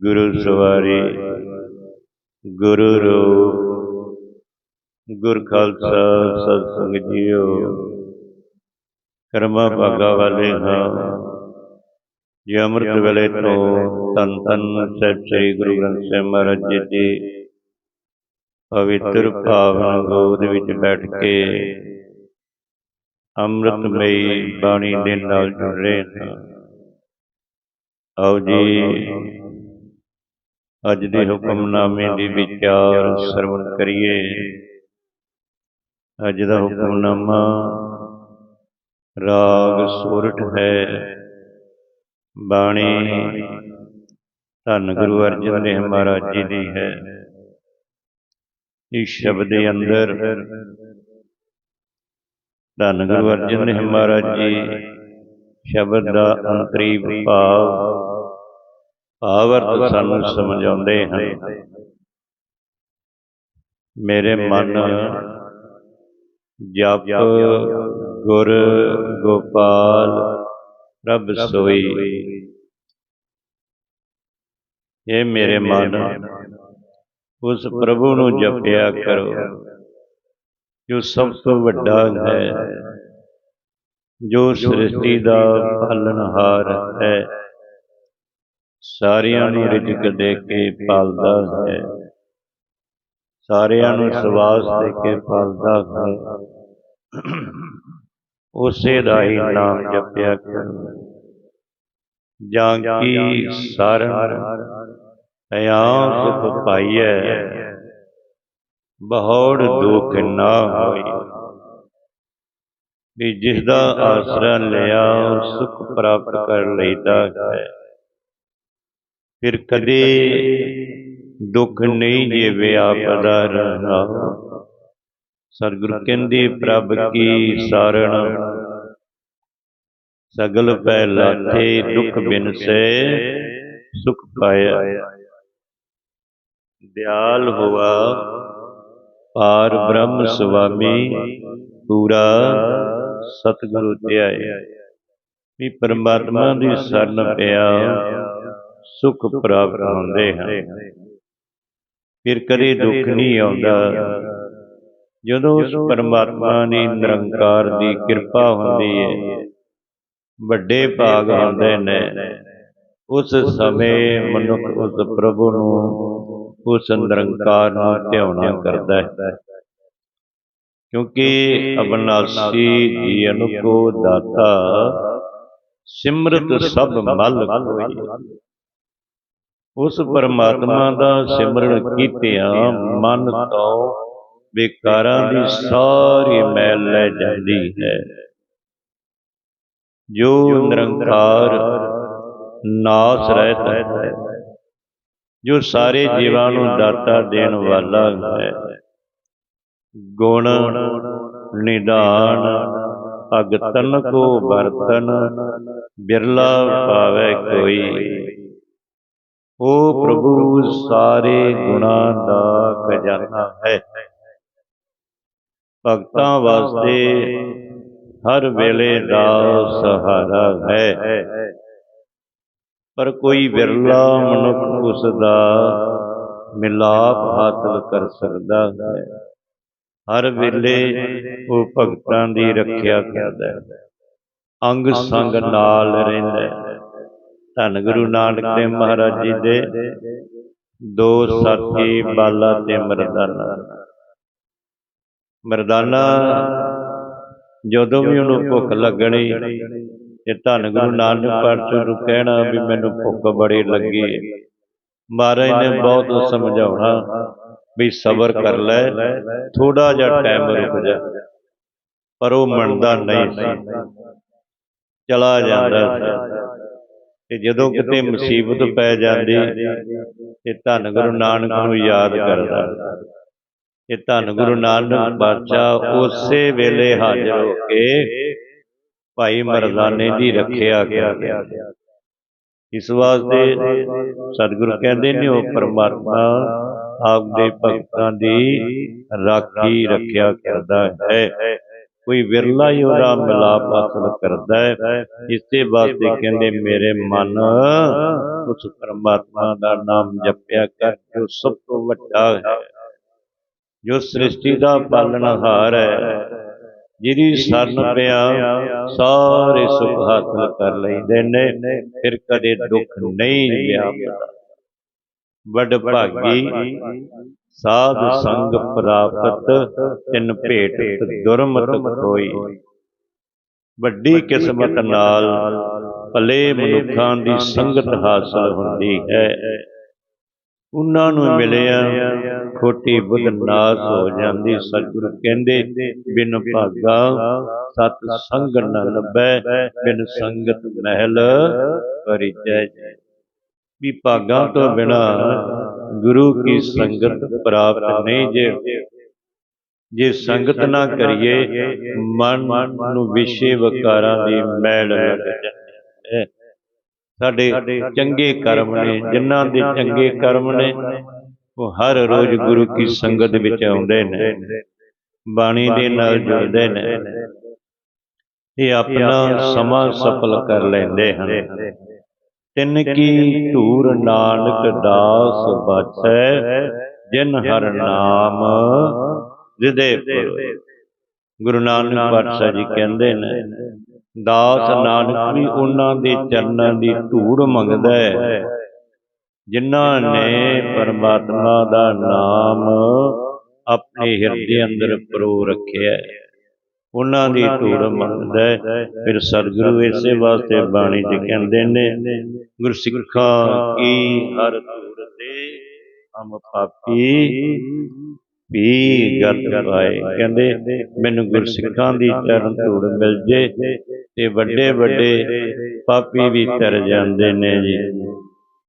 ਗੁਰੂ ਸਵਾਰੀ, ਗੁਰੂ ਰੂਪ, ਗੁਰ ਖਾਲਸਾ ਸਤਸੰਗ ਜੀਓ। ਕਰਮਾ ਭਾਗਾ ਵਾਲੇ ਹਾਂ, ਜੇ ਅੰਮ੍ਰਿਤ ਵੇਲੇ ਤੋਂ ਤਨ ਤਨ ਸਹਿਬ ਸ੍ਰੀ ਗੁਰੂ ਗ੍ਰੰਥ ਸਾਹਿਬ ਮਹਾਰਾਜ ਜੀ ਦੀ ਪਵਿੱਤਰ ਭਾਵਨਾ ਗੋਦ ਵਿੱਚ ਬੈਠ ਕੇ ਅੰਮ੍ਰਿਤਮਈ ਬਾਣੀ ਦੇ ਨਾਲ ਜੁੜ ਰਹੇ ਹਾਂ। ਆਓ ਜੀ ਅੱਜ ਦੇ ਹੁਕਮਨਾਮੇ ਦੀ ਵਿਚਾਰ ਸਰਵਣ ਕਰੀਏ। ਅੱਜ ਦਾ ਹੁਕਮਨਾਮਾ ਰਾਗ ਸੋਰਠ ਹੈ। ਬਾਣੀ ਧੰਨ ਗੁਰੂ ਅਰਜਨ ਦੇਵ ਮਹਾਰਾਜ ਜੀ ਦੀ ਹੈ। ਇਸ ਸ਼ਬਦ ਦੇ ਅੰਦਰ ਧੰਨ ਗੁਰੂ ਅਰਜਨ ਦੇਵ ਮਹਾਰਾਜ ਜੀ ਸ਼ਬਦ ਦਾ ਅੰਤਰੀ ਭਾਵ ਭਾਵਰਤ ਸਾਨੂੰ ਸਮਝਾਉਂਦੇ ਹਨ। ਮੇਰੇ ਮਨ ਜਪ ਗੁਰ ਗੋਪਾਲ ਰੱਬ ਸੋਈ। ਇਹ ਮੇਰੇ ਮਨ। ਉਸ ਪ੍ਰਭੂ ਨੂੰ ਜਪਿਆ ਕਰੋ। ਜੋ ਸਭ ਤੋਂ ਵੱਡਾ ਹੈ। ਜੋ ਸ੍ਰਿਸ਼ਟੀ ਦਾ ਪਾਲਣਹਾਰ ਹੈ। ਸਾਰਿਆਂ ਨੂੰ ਰਿਜ਼ਕ ਦੇ ਕੇ ਪਾਲਦਾ ਹੈ। ਸਾਰਿਆਂ ਨੂੰ ਸਵਾਸ ਦੇ ਕੇ ਪਾਲਦਾ ਹੈ। ਉਸੇ ਦਾ ਹੀ ਨਾਮ ਜਪਿਆ ਕਰੋ। ਜਾਂ ਕੀ ਸਰਨ ਅਯਾਂ ਸੁਖ ਪਾਈਐ। ਬਹੁੜ ਦੁਖ ਨਾ ਹੋਈ। ਵੀ ਜਿਸ ਦਾ ਆਸਰਾ ਲਿਆ ਸੁਖ ਪ੍ਰਾਪਤ ਕਰ ਲੈਦਾ ਹੈ। ਫਿਰ ਕਦੇ ਦੁੱਖ ਨਹੀਂ ਜੇ ਆਪਦਾ ਰਹਾ। ਸਤਿਗੁਰ ਕਹਿੰਦੇ, ਪ੍ਰਭ ਕੀ ਸਾਰਣ? ਸਗਲ ਪੈ ਲਾਥੇ, ਦੁਖ ਬਿਨ ਸੇ ਸੁਖ ਪਾਇਆ। ਦਿਆਲ ਹੋਆ, ਪਾਰ ਬ੍ਰਹਮ ਸੁਆਮੀ, ਪੂਰਾ ਸਤਿਗੁਰੂ ਧਿਆਏ। ਵੀ ਪਰਮਾਤਮਾ ਦੀ ਸ਼ਰਨ ਪਿਆ। ਸੁਖ ਪ੍ਰਾਪਤ ਹੁੰਦੇ ਹਨ ਫਿਰ ਕਦੇ ਦੁੱਖ ਨਹੀਂ ਆਉਂਦਾ। ਜਦੋਂ ਉਸ ਪਰਮਾਤਮਾ ਦੀ ਨਿਰੰਕਾਰ ਦੀ ਕਿਰਪਾ ਹੁੰਦੀ ਹੈ ਵੱਡੇ ਭਾਗ ਹੁੰਦੇ ਨੇ। ਉਸ ਸਮੇਂ ਮਨੁੱਖ ਉਸ ਪ੍ਰਭੂ ਨੂੰ ਉਸ ਨਿਰੰਕਾਰ ਨੂੰ ਧਿਆਉਣਾ ਕਰਦਾ ਹੈ। ਕਿਉਂਕਿ ਅਬਨਾਸੀ ਜੀ ਅਨੁਕੋ ਦਾਤਾ ਸਿਮਰਤ ਸਭ ਮਲ ਕੋਈ ਉਸ ਪਰਮਾਤਮਾ ਦਾ ਸਿਮਰਨ ਕੀਤਿਆਂ ਮਨ ਤੋਂ ਵਿਕਾਰਾਂ ਦੀ ਸਾਰੀ ਮੈਲ ਲੈ ਜਾਂਦੀ ਹੈ। ਜੋ ਨਿਰੰਕਾਰ ਨਾਸ ਰਹਿਤ ਹੈ, ਜੋ ਸਾਰੇ ਜੀਵਾਂ ਨੂੰ ਦਾਤਾ ਦੇਣ ਵਾਲਾ ਹੈ, ਗੁਣ ਨਿਦਾਨ ਭਗਤਨ ਕੋ ਬਰਤਨ ਬਿਰਲਾ ਪਾਵੇ ਕੋਈ ਉਹ ਪ੍ਰਭੂ, ਸਾਰੇ ਗੁਣਾਂ ਦਾ ਖਜ਼ਾਨਾ ਹੈ। ਭਗਤਾਂ ਵਾਸਤੇ ਹਰ ਵੇਲੇ ਦਾ ਸਹਾਰਾ ਹੈ। ਪਰ ਕੋਈ ਵਿਰਲਾ ਮਨੁੱਖ ਉਸ ਦਾ ਮਿਲਾਪ ਹਾਸਲ ਕਰ ਸਕਦਾ ਹੈ। ਹਰ ਵੇਲੇ ਉਹ ਭਗਤਾਂ ਦੀ ਰੱਖਿਆ ਕਰਦਾ ਹੈ। ਅੰਗ ਸੰਗ ਨਾਲ ਰਹਿੰਦਾ ਹੈ। ਧੰਨ ਗੁਰੂ ਨਾਨਕ ਦੇਵ ਮਹਾਰਾਜ ਜੀ ਦੇ ਦੋ ਸਾਥੀ ਬਾਲਾ ਤੇ ਮਰਦਾਨਾ। ਮਰਦਾਨਾ, ਜਦੋਂ ਵੀ ਉਹਨੂੰ ਭੁੱਖ ਲੱਗਣੀ, ਤੇ ਧੰਨ ਗੁਰੂ ਨਾਨਕ ਪਾਤਸ਼ਾਹ ਨੂੰ ਕਹਿਣਾ ਵੀ ਮੈਨੂੰ ਭੁੱਖ ਬੜੀ ਲੱਗੀ ਹੈ ਮਹਾਰਾਜ ਨੇ ਬਹੁਤ ਸਮਝਾਉਣਾ ਵੀ ਸਬਰ ਕਰ ਲੈ ਥੋੜਾ ਜਿਹਾ ਟਾਈਮ ਰੁਕ ਜਾ। ਪਰ ਉਹ ਮੰਨਦਾ ਨਹੀਂ ਸੀ। ਚਲਾ ਜਾਂਦਾ ਸੀ। ਤੇ ਜਦੋਂ ਕਿਤੇ ਮੁਸੀਬਤ ਪੈ ਜਾਂਦੀ ਤੇ ਧੰਨ ਗੁਰੂ ਨਾਨਕ ਨੂੰ ਯਾਦ ਕਰਦਾ। ਤੇ ਧੰਨ ਗੁਰੂ ਨਾਨਕ ਪਾਤਸ਼ਾਹ ਉਸੇ ਵੇਲੇ ਹਾਜ਼ਰ ਹੋ ਕੇ ਭਾਈ ਮਰਦਾਨੇ ਦੀ ਰੱਖਿਆ ਕਰਦੇ। ਇਸ ਵਾਸਤੇ ਸਤਿਗੁਰੂ ਕਹਿੰਦੇ ਨੇ ਉਹ ਪਰਮਾਤਮਾ ਆਪ ਦੇ ਭਗਤਾਂ ਦੀ ਰਾਖੀ ਰੱਖਿਆ ਕਰਦਾ ਹੈ। ਕੋਈ ਵਿਰਲਾ ਹੀ ਉਹਦਾ ਮਿਲਾਪ ਹਾਸਲ ਕਰਦਾ ਹੈ। ਇਸੇ ਵਾਸਤੇ ਕਹਿੰਦੇ, ਮੇਰੇ ਮਨ, ਉਸ ਪਰਮਾਤਮਾ ਦਾ ਨਾਮ ਜਪਿਆ ਕਰ, ਜੋ ਸਭ ਤੋਂ ਵੱਡਾ ਹੈ, ਜੋ ਸ੍ਰਿਸ਼ਟੀ ਦਾ ਪਾਲਣਹਾਰ ਹੈ, ਜਿਹਦੀ ਸ਼ਰਨ ਪਿਆ ਸਾਰੇ ਸੁਖ ਹਾਸਲ ਕਰ ਲੈਂਦੇ ਨੇ, ਫਿਰ ਕਦੇ ਦੁੱਖ ਨਹੀਂ ਵਿਆਪਦਾ ਵੱਡ ਭਾਗੀ ਸਾਧ ਸੰਗ ਪ੍ਰਾਪਤ ਤਿੰਨ ਭੇਟ ਦੁਰਮਤ ਕੋਈ ਵੱਡੀ ਕਿਸਮਤ ਨਾਲ ਭਲੇ ਮਨੁੱਖਾਂ ਦੀ ਸੰਗਤ ਹਾਸਲ ਹੁੰਦੀ ਹੈ। ਉਹਨਾਂ ਨੂੰ ਮਿਲਿਆ ਖੋਟੀ ਬੁੱਧ ਨਾਸ ਹੋ ਜਾਂਦੀ। ਸਤਿਗੁਰੂ ਕਹਿੰਦੇ ਬਿਨ ਭਾਗਾ ਸਤ ਸੰਗ ਨ ਲੱਭੈ ਬਿਨ ਸੰਗਤ ਮਹਿਲ ਪਰਿਜੈ ਵੀ ਭਾਗਾਂ ਤੋਂ ਬਿਨਾ ਗੁਰੂ ਕੀ ਸੰਗਤ ਪ੍ਰਾਪਤ ਨਹੀਂ ਜੇ। ਜੇ ਸੰਗਤ ਨਾ ਕਰੀਏ, ਮਨ ਨੂੰ ਵਿਸ਼ੇ ਵਿਕਾਰਾਂ ਦੀ ਮੈਲ ਲੱਗ ਸਾਡੇ ਚੰਗੇ ਕਰਮ ਨੇ, ਜਿਨ੍ਹਾਂ ਦੇ ਚੰਗੇ ਕਰਮ ਨੇ, ਉਹ ਹਰ ਰੋਜ਼ ਗੁਰੂ ਕੀ ਸੰਗਤ ਵਿੱਚ ਆਉਂਦੇ ਨੇ। ਬਾਣੀ ਦੇ ਨਾਲ ਜੁੜਦੇ ਨੇ। ਇਹ ਆਪਣਾ ਸਮਾਂ ਸਫਲ ਕਰ ਲੈਂਦੇ ਹਨ। ਤਿੰਨ ਕੀ ਧੂਰ ਨਾਨਕ ਦਾਸ ਬਚੈ ਜਿਨ ਹਰ ਨਾਮ ਪੁਰੈ ਗੁਰੂ ਨਾਨਕ ਪਾਤਸ਼ਾਹ ਜੀ ਕਹਿੰਦੇ ਨੇ ਦਾਸ ਨਾਨਕ ਵੀ ਉਹਨਾਂ ਦੇ ਚਰਨਾਂ ਦੀ ਧੂੜ ਮੰਗਦਾ ਹੈ। ਜਿਨ੍ਹਾਂ ਨੇ ਪਰਮਾਤਮਾ ਦਾ ਨਾਮ ਆਪਣੇ ਹਿਰਦੇ ਅੰਦਰ ਪਰੋ ਰੱਖਿਆ ਹੈ। ਉਹਨਾਂ ਦੀ ਧੂੜ ਮੰਗਦਾ ਹੈ। ਫਿਰ ਸਤਿਗੁਰੂ ਇਸੇ ਵਾਸਤੇ ਬਾਣੀ 'ਚ ਕਹਿੰਦੇ ਨੇ ਗੁਰਸਿੱਖਾਂ ਕੀ ਹਰ ਧੂੜ ਤੇ ਹਮ ਪਾਪੀ ਵੀ ਗਤ ਪਾਏ। ਕਹਿੰਦੇ ਮੈਨੂੰ ਗੁਰਸਿੱਖਾਂ ਦੀ ਚਰਨ ਧੂੜ ਮਿਲ ਜੇ ਤੇ ਵੱਡੇ ਵੱਡੇ ਪਾਪੀ ਵੀ ਤਰ ਜਾਂਦੇ ਨੇ ਜੀ।